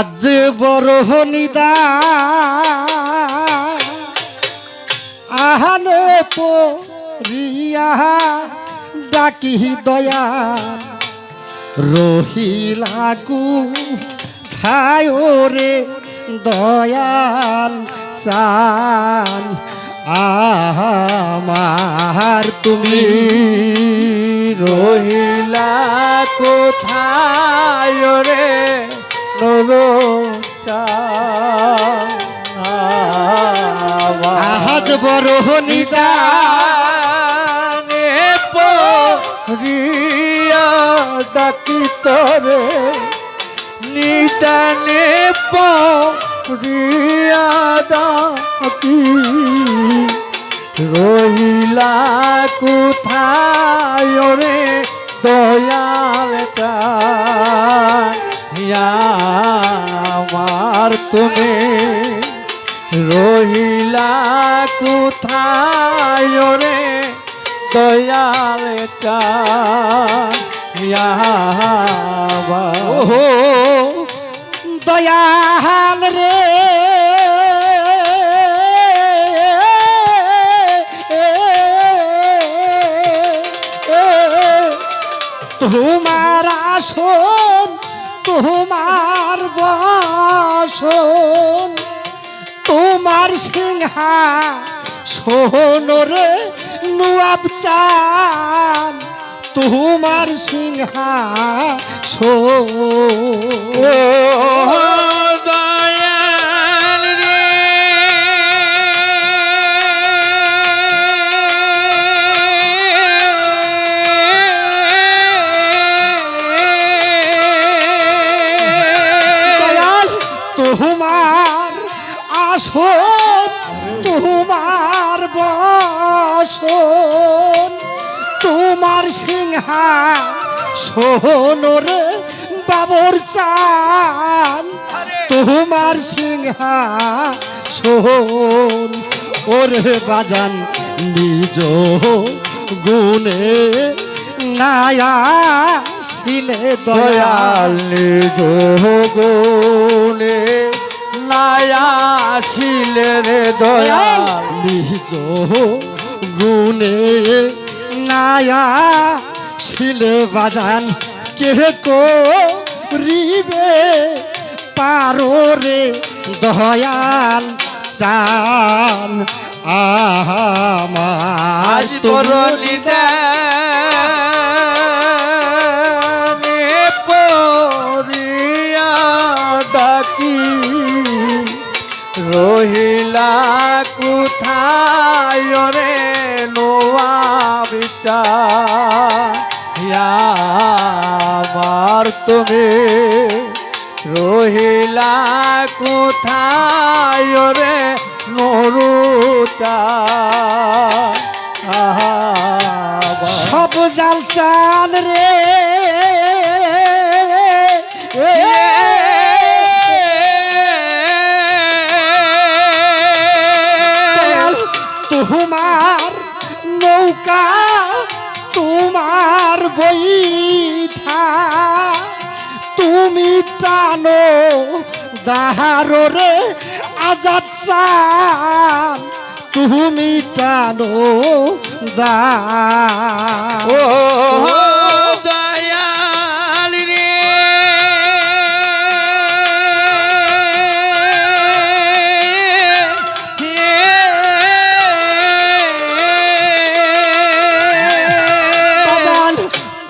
আজ বড় নিদা। আহানে পরিয়া ডাকি দয়া রহিলাকু খায় রে দয়াল চান আমার তুমি। রহিলা কোথায় বড় নিদা পরিয়া ডাকি তরে, নিদানে পরিয়া ডাকি। রহিলা কোথায় রে দয়াল আমার তুমি। রহিলা কোথায় রে দয়াল ওহো। দয়াল রে। তোমার আসন তোমার বসন তোমার সিংহা সোহনরে নুয়াব চান তোমার সিংহা সো সিংহা সোহনরে বাবর চান তোমার সিংহা সোহন ওরে বাজান, নিজ গুণে নায়া ছিলে দয়াল দয়াল গুনে নায়া শিলে রে দয়াল, নিজ গুণে নায়া শিলে বাজান কে করিবে পারো রে দয়াল চান আমার তোর ডাকি, রহিলা কোথায় রে নোয়া বিচার? আমার তুমি রহিলা কোথায় রে নরুচা সব জাল চান রে। তোমার নৌকা দাহারো রে আজাদ চান তুমি টানো দা। ও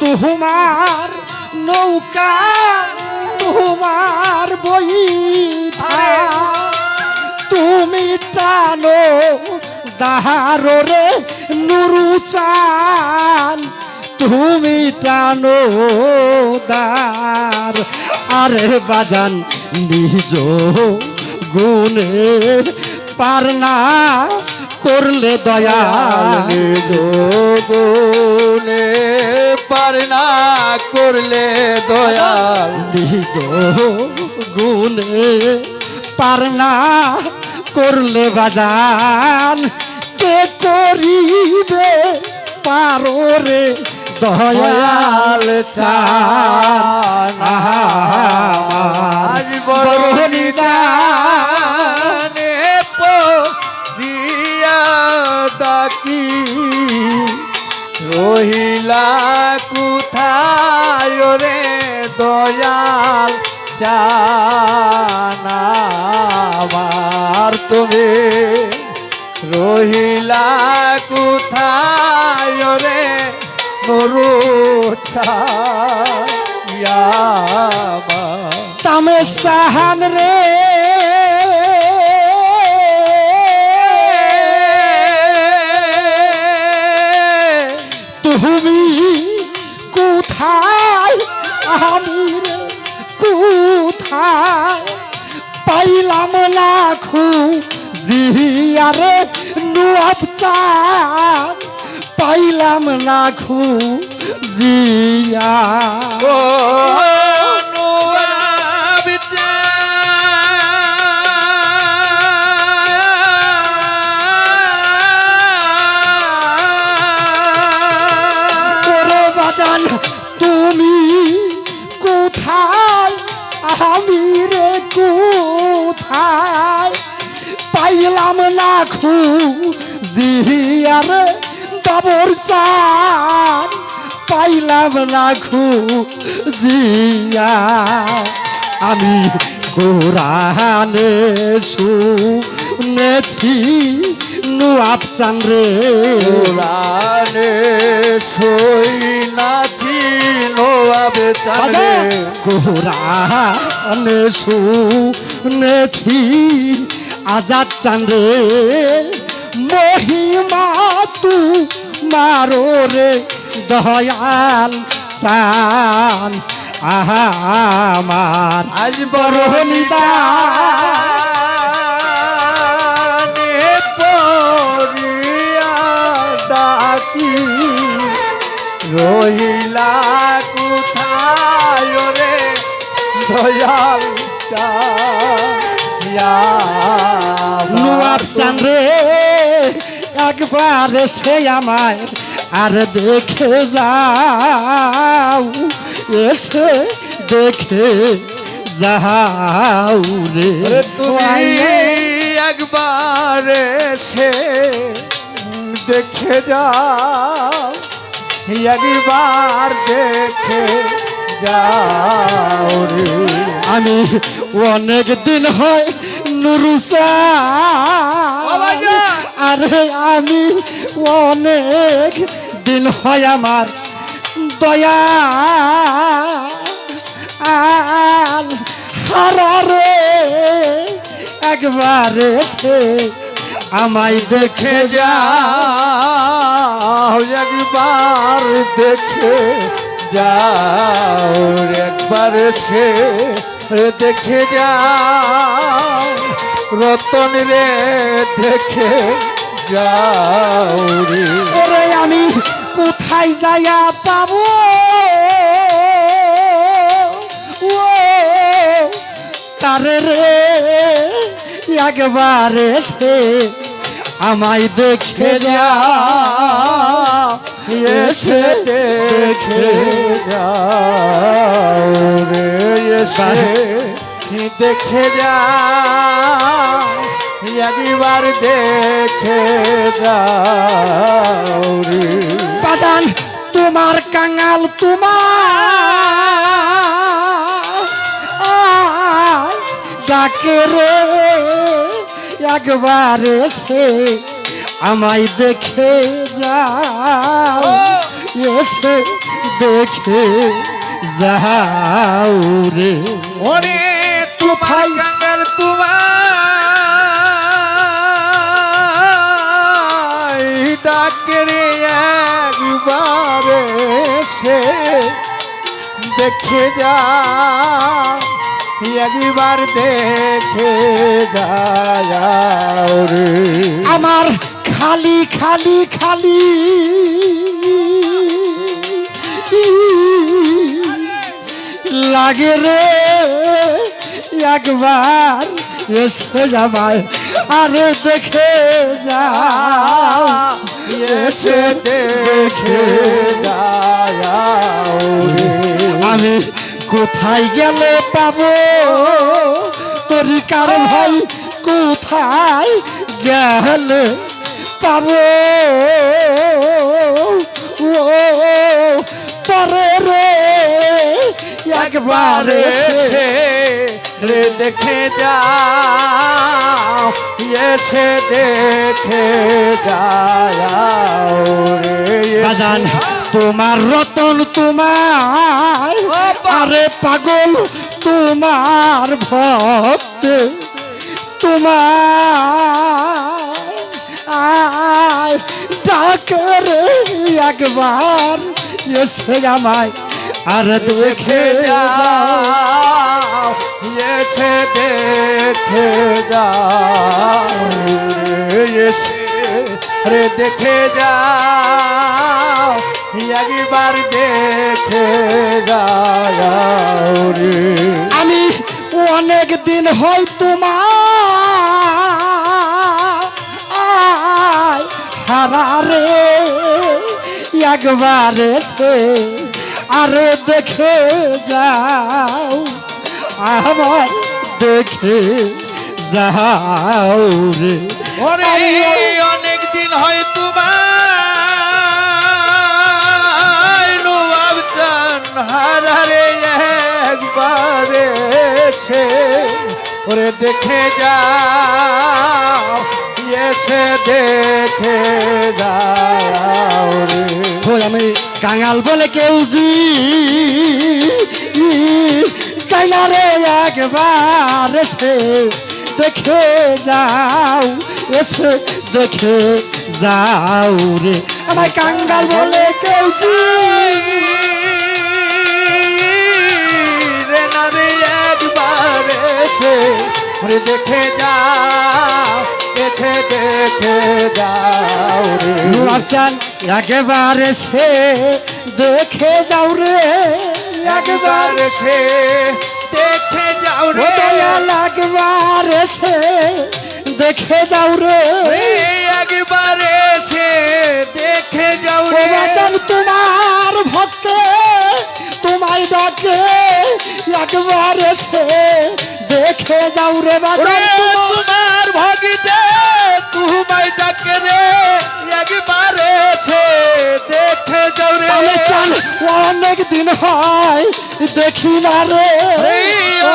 তোমার নৌকা তোমার বইঠা তুমি টানো দাহারো নুরু চান। তুমি টানো দার আরে বাজান, নিজ গুণে পারনা করলে দয়া গুনে পার না করলে দয়াল নিজ গুণে পারনা করলে বাজান কে করিবে পারো রে দয়াল আহা বড় নিদানে। চানাবার তুমি রহিলা কোথায় রে? নরু তামে সাহান রে। তুমি কোথায়? পাইলাম লাখু জিয়ারে নুয়াব চান পাইলাম লাখু জিয়া। পাইলাম না খু জিয়া। আমি কোরআনে শুনেছি নুয়াব চান রে পুরাণে সই নাচি নোয়াবে চাঁদে কোরআন শুনেছি আজাদ চাঁদে মহিমা তু মারো রে দয়াল সান আহা আমার। আজ বড় ডাকি রহিলা কোথায় রে দয়াল নুয়াব চান রে একবার সে আমায় আর দেখে যাও এসে দেখে যাও রে। তুমি একবার সে দেখে যাও একবার দেখে যাও রে। আমি অনেক দিন হয় নুরুসা আরে আমি অনেক দিন হয় আমার দয়া। হারারে, একবার এসে আমায় দেখে যাও একবার দেখে যাও, একবার সে দেখে যাও। রতন রে, দেখে যাও রে। আমি কোথায় যাইয়া পাবো? ও তারে রে একবার এসে আমায় দেখে যা। এসে দেখে যাও রে এসে দেখে যাও একবার দেখে বাজান তোমার কাঙাল তোমার। ডাকে রে একবার এসে আমায় দেখে যাও। এসে দেখে যাও রে। ওরে তোমার কাঙ্গাল তোমার। ডাকে রে একবার সে দেখে যা, একবার দেখে রে। আমার খালি খালি খালি, লাগে রে একবার এসে যাবায় আরে দেখে যাও এসে দেখে আমি কোথায় গেলে পাবো? তরিকার ভাই কোথায় গেলে পাবো? ও তরে রে একবার রে দেখে যাও। এসে দেখে বাজান তোমার রতন তোমার আরে পাগল তোমার ভক্ত তোমার আয় ডাকে রে একবার এসে আমায় আর দেখে যাও। এসে দেখে রে এসে রে দেখে যাও। একবার দেখে রে। আমি অনেক দিন হয় তোমার হারারে একবার এসে আরে দেখে যাও। আমার দেখে যাও রে। অনেক দিন হয় তোমার হারারে একবারে সে ওরে দেখে যাও এসে দেখে যাও রে। আমি কাঙাল বলে কেউ জি কাইনারে একবার এসে দেখে যাও, এসে দেখে যাও রে। আমার কাঙ্গাল বলে কেউ দেখে দেখে যাও রে। এসে দেখে যাও রে, একবার যাও ও এসে দেখে যাও রে। একবার এসে দেখে যাও রে। বাচান তোমার ভক্তে তোমায় ডাকে একবার এসে দেখে যাও রে বাচান তোমার ভগিতে তোমায় ডাকে রে। একবার চান অনেক দিন হয় দেখি না রে।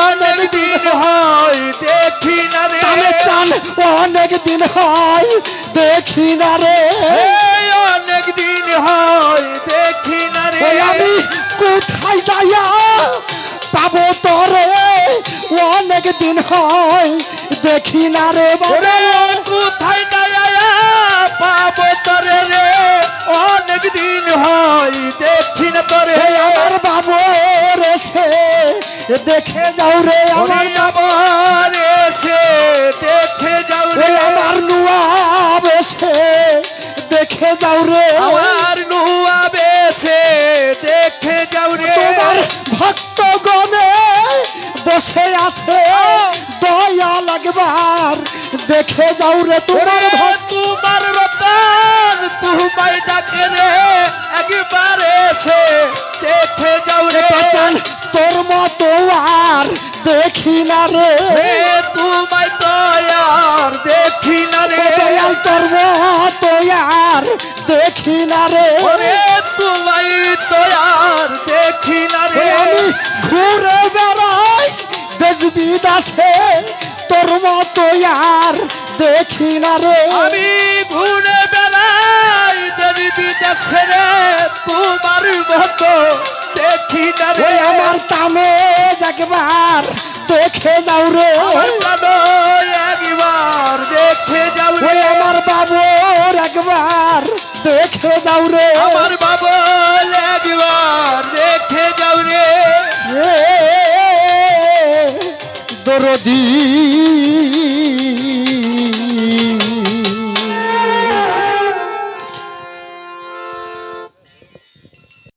অনেক দিন হয়। দেখি না রে। তাহলে চান অনেক দিন হয় দেখি না রে। অনেক দিন হয় দেখি না রে। আমি কোথায় যাইয়া পাবো তোরে? অনেক দিন হয় দেখি না রে। কোথায় দাঁড়ায়া পাবো তোরে রে? অনেক দিন হয় দেখি না তোরে আমার বাবু রেসে দেখে যাও রে আমার এসে দেখে যাও রে। আমার নুয়া বেসে দেখে যাও রে। আমার নুয়া বেছে দেখে যাও রে। তোমার ভক্ত গণে বসে আছে। দয়া লাগবার। দেখে যাও রে তোমার ভক্ত। তোমার এসে দেখে যাও রে। চান তোর মতো আর দেখি না রে। তোমায় দয়ার দেখি না রে। দয়াল তোর মতো আর দেখি না রে। তোমায় দয়ার দেখি না রে। আমি ঘুরে বেড়াই দেশ বিদেশে তোর মতো আর দেখি না রে। আমি ঘুরে বেড়াই বিদেশে রে তোমার মতো দেখি না রে। আমার তামে একবার দেখে যাও রে। একবার দেখে যাও রে। আমার বাবুর একবার দেখে যাও রে। আমার বাবা একবার দেখে যাও রে। দরদি